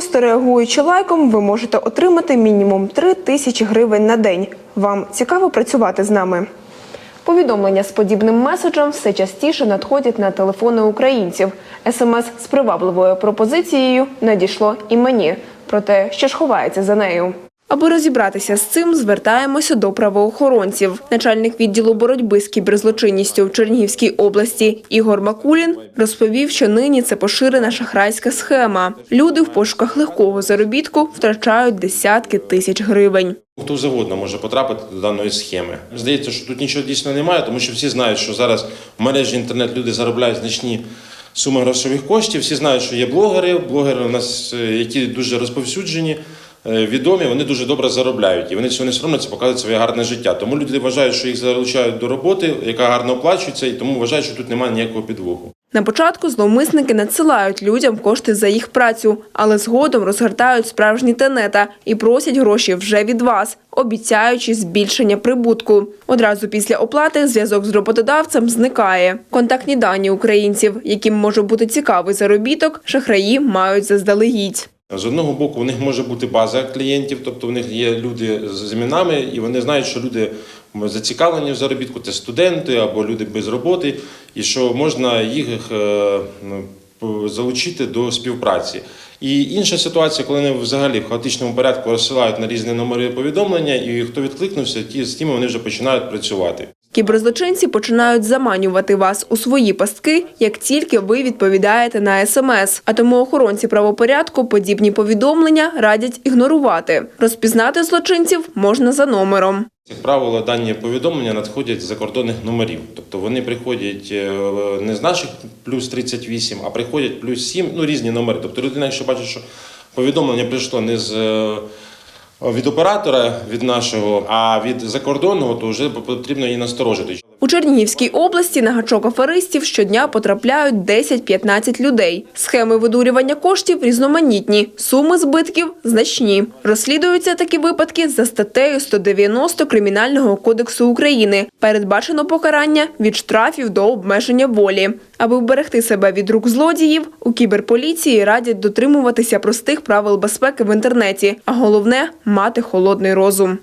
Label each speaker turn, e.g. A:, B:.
A: Просто реагуючи лайком, ви можете отримати мінімум 3 тисячі гривень на день. Вам цікаво працювати з нами? Повідомлення з подібним меседжем все частіше надходять на телефони українців. СМС з привабливою пропозицією надійшло і мені. Проте, що ж ховається за нею? Аби розібратися з цим, звертаємося до правоохоронців. Начальник відділу боротьби з кіберзлочинністю в Чернігівській області Ігор Макулін розповів, що нині це поширена шахрайська схема. Люди в пошуках легкого заробітку втрачають десятки тисяч гривень.
B: Хто завгодно може потрапити до даної схеми. Здається, що тут нічого дійсно немає, тому що всі знають, що зараз в мережі інтернет люди заробляють значні суми грошових коштів. Всі знають, що є блогери. Блогери у нас, е, які дуже розповсюджені, відомі, вони дуже добре заробляють. І вони цього не соромляться, показують своє гарне життя. Тому люди вважають, що їх залучають до роботи, яка гарно оплачується, і тому вважають, що тут немає ніякого підвоху.
A: На початку зловмисники надсилають людям кошти за їх працю, але згодом розгортають справжні тенета і просять гроші вже від вас, обіцяючи збільшення прибутку. Одразу після оплати зв'язок з роботодавцем зникає. Контактні дані українців, яким може бути цікавий заробіток, шахраї мають заздалегідь.
B: З одного боку, у них може бути база клієнтів, тобто в них є люди з іменами, і вони знають, що люди зацікавлені в заробітку, це студенти або люди без роботи, і що можна їх е, ну, залучити до співпраці. І інша ситуація, коли вони взагалі в хаотичному порядку розсилають на різні номери повідомлення, і хто відкликнувся, ті з тими вони вже починають працювати.
A: Кіберзлочинці починають заманювати вас у свої пастки, як тільки ви відповідаєте на смс. А тому охоронці правопорядку подібні повідомлення радять ігнорувати. Розпізнати злочинців можна за номером.
B: Як правило, дані повідомлення надходять з закордонних номерів. Тобто вони приходять е, не з наших плюс 38, а приходять плюс 7, ну різні номери. Тобто людина, якщо бачить, що повідомлення прийшло не з е, від оператора, від нашого, а від закордонного, то вже потрібно її насторожити.
A: У Чернігівській області на гачок аферистів щодня потрапляють 10-15 людей. Схеми видурювання коштів різноманітні, суми збитків значні. Розслідуються такі випадки за статтею 190 Кримінального кодексу України. Передбачено покарання від штрафів до обмеження волі. Аби вберегти себе від рук злодіїв, у кіберполіції радять дотримуватися простих правил безпеки в інтернеті, а головне мати холодний розум.